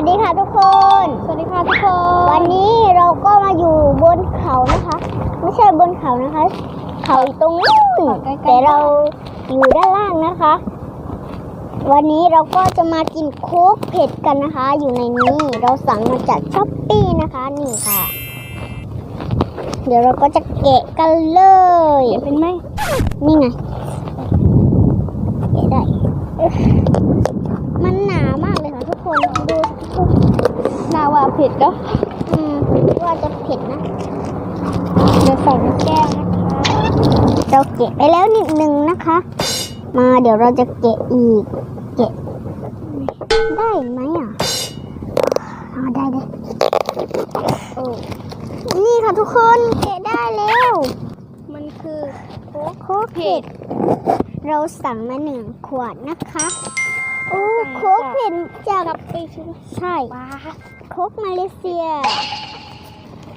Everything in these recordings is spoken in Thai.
วัสดีค่ะทุกคน สวัสดีค่ะทุกคน วันนี้เราก็มาอยู่บนเขานะคะ ไม่ใช่บนเขานะคะ เขาอยู่ตรงนู้นแต่เราอยู่ด้านล่างนะคะ วันนี้เราก็จะมากินโค้กเผ็ดกันนะคะ อยู่ในนี้เราสั่งมาจากช้อปปี้นะคะนี่ค่ะ เดี๋ยวเราก็จะแกะกันเลยเป็นไหมนี่ไงแกะได้เอ๊ะมันหนามากเลยค่ะทุกคนดู นาวาเผ็ดเนาะอืมว่าจะเผ็ดนะเดี๋ยวใส่ในแก้วนะคะเราเกะไปแล้วนิดนึงนะคะ มาเดี๋ยวเราจะเกะอีกเกะได้ไหมอะอ๋อได้ได้โอ้นี่ค่ะทุกคนเกะได้แล้ว มันคือโค้กโค้กเผ็ด เราสั่งมาหนึ่งขวดนะคะ โอ้สั่งมาโค้กจากเผ็ดจากกับไปใช่ไหมใช่ว้า โค้กมาเลเซีย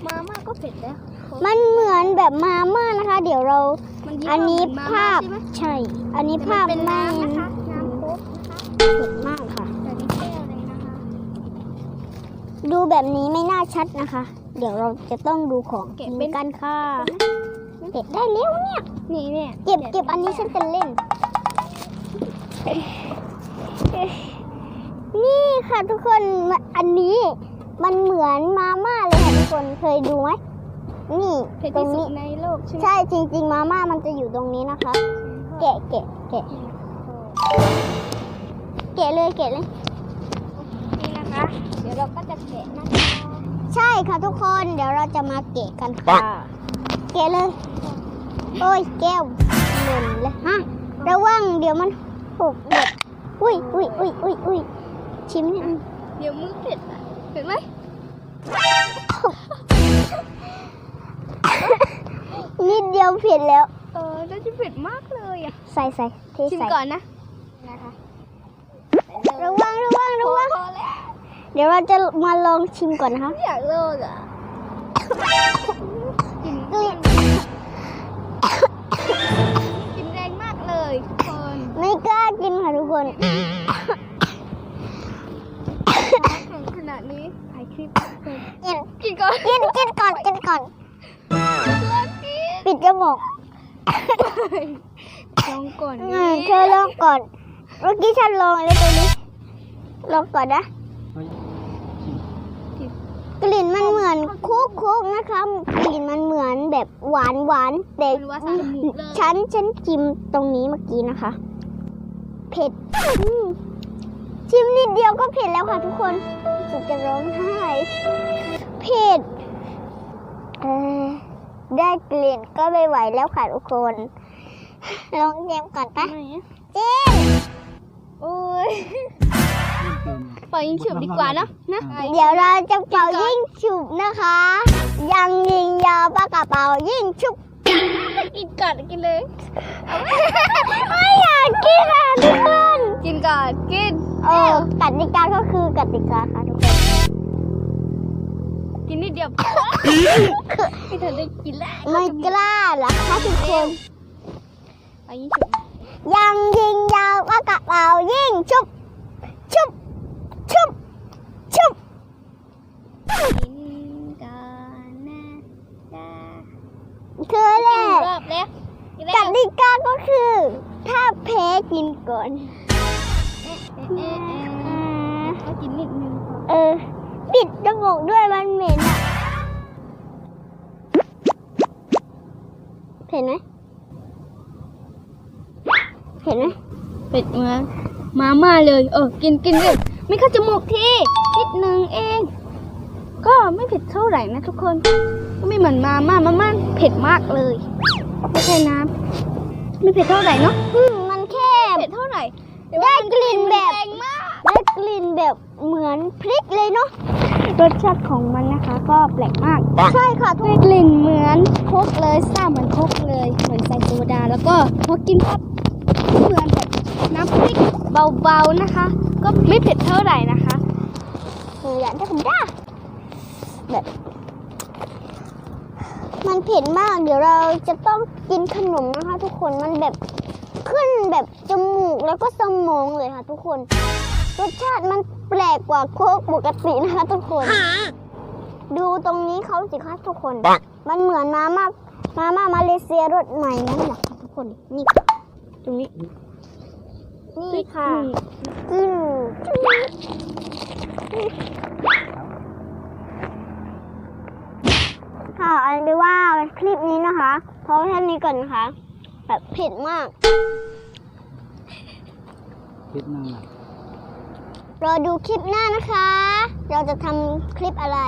มาม่าก็เผ็ดแล้วโค้กมันเหมือนแบบมาม่านะคะ เดี๋ยวเรา มันยี่ห้อันนี้เหมืมภาพม่ใช่ไหม ใช่ อันนี้แต่ภาพมันเป็นไม่น้ำนะคะ น้ำโค้กนะคะเผ็ดมากค่ะ แต่นี่แก้วเลยนะคะ ดูแบบนี้ไม่น่าชัดนะคะ เดี๋ยวเราจะต้องดูของกินกันค่ะเก็บได้แล้วเนี่ย นี่เนี่ยเก็บเก็บอันนี้ฉันจะเล่น นี่ค่ะ ทุกคนมาอันนี้มันเหมือนมาม่าเลยค่ะทุกคนเคยดูไหมนี่เผ็ดตรที่งสุนี้ดในโลกใช่ไหมใช่จริง ๆ มาม่ามันจะอยู่ตรงนี้นะคะ แกะแกะแกะแกะเลยแกะเลย นี่นะคะ เดี๋ยวเราก็จะแกะนะคะใช่ค่ะทุกคนเดี๋ยวเราจะมาเกะกันค่ะเกะเลย โอ้ยแก้วหล่นเลยฮะระวังเดี๋ยวมันหกหมดอุ้ยอุ้ยอุ้ยอุ้ยอุ้ย ชิมเนี่ยเดี๋ยวมือเผ็ดอะเผ็ดไหมนิดเดียวเผ็ดแล้ว เออน่าจะเผ็ดมากเลยอะ ใส่ใส่เทชิมใส่ก่อนนะนะคะระวังระวังระวังพอแล้วเดี๋ยวเราจะมาลองชิมก่อนนะคะไม่อยากเลิกอะ ดนี้ถ่ายคลิปเลยกินกินก่อนกินกินก่อนกินก่อนเลิกกินปิดจมูกลองก่อนอืมเธอลองก่อน เมื่อกี้ฉันลองเลยตัวนี้ลองก่อนนะกลิ่นมันเหมือนคุกคุกนะคะกลิ่นมันเหมือนแบบหวานหวานแต่เป็นว่าสาหมูเลยฉันฉันชิมตรงนี้เมื่อกี้นะคะ เผ็ดอืม ชิมนิดเดียวก็เผ็ดแล้วค่ะทุกคนสุดจะร้องไห้เผ็ดเออได้กลิ่นก็ไม่ไหวแล้วค่ะทุกคนลองเจมก่อนปะไหนอะเจมโอ้ยปล่อยยิงฉุบดีกว่าเนอะนะเดี๋ยวเราจะเป่ายิ่งฉุบนะคะ ยังยิงยาวปากกระเป๋ายิ่งฉุบกินก่อนกินเลยไม่อยากกินอะทุกคนกินก่อนกิน เออกติกาก็คือกติกาค่ะทุกคนกินนิดเดียวไม่ทันได้กินแล้วไม่กล้าเหรอคะทุกคนปล่อยยิงฉุบยังยิงยาวปากกระเป๋ายิ่งฉุบฉุบฉุบฉุบกินก่อนนะจ้าคือแหละรอบแล้วกินกแล้วติกาก็คือ ถ้าแพ้กินก่อน เออกินนิดนึงเออ ปิดจมูกด้วยมันเหม็นอะเห็นไหมเห็นไหมเป็ดเมือนมาม่าเลย เออ กินกินเลยไม่เข้าจมูกทีนิดนึงเอง ก็ไม่เผ็ดเท่าไหร่นะทุกคนก็ไม่เหมือนมาม่ามาม่าเผ็ดมากเลย ไม่ใช่น้ำไม่เผ็ดเท่าไหร่เนาะ อืมมันแค่ เผ็ดเท่า ไหร่แต่ได้ว่ามันกลิ่นแบบแรงมากได้กลิ่นแบบเหมือนพริกเลยเนาะรสชาติของมันนะคะ ก็แปลกมาก ใช่ค่ะทุกได้กลิ่นเหมือนโคกเลยซ่าเหมือนโคกเลย เหมือนใส่โซดา แล้วก็พอกินปั๊บเหมือนแบบน้ำพริกเบาๆนะคะ ก็ไม่เผ็ดเท่าไหร่นะคะหนูอยากได้คุณด้าแบบมันเผ็ดมาก เดี๋ยวเราจะต้องกินขนมนะคะ ทุกคน มันแบบ ขึ้นแบบจมูกแล้วก็สมองเลยค่ะทุกคน รสชาติมันแปลกกว่าโค้กปกตินะคะทุกคน ดูตรงนี้เขาสิคะทุกคน มันเหมือนมาม่ามาม่ามาเลเซียรสใหม่นั่นแหละค่ะทุกคน นี่ค่ะตรงนี้ นี่ค่ะกินค่ะเอาเป็นว่าคลิปนี้นะคะพอแค่นี้ก่อนนะคะ แบบเผ็ดมากคิดนั่งหนักรอดูคลิปหน้านะคะ เราจะทำคลิปอะไร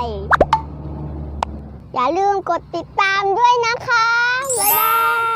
อย่าลืมกดติดตามด้วยนะคะ บ๊ายบาย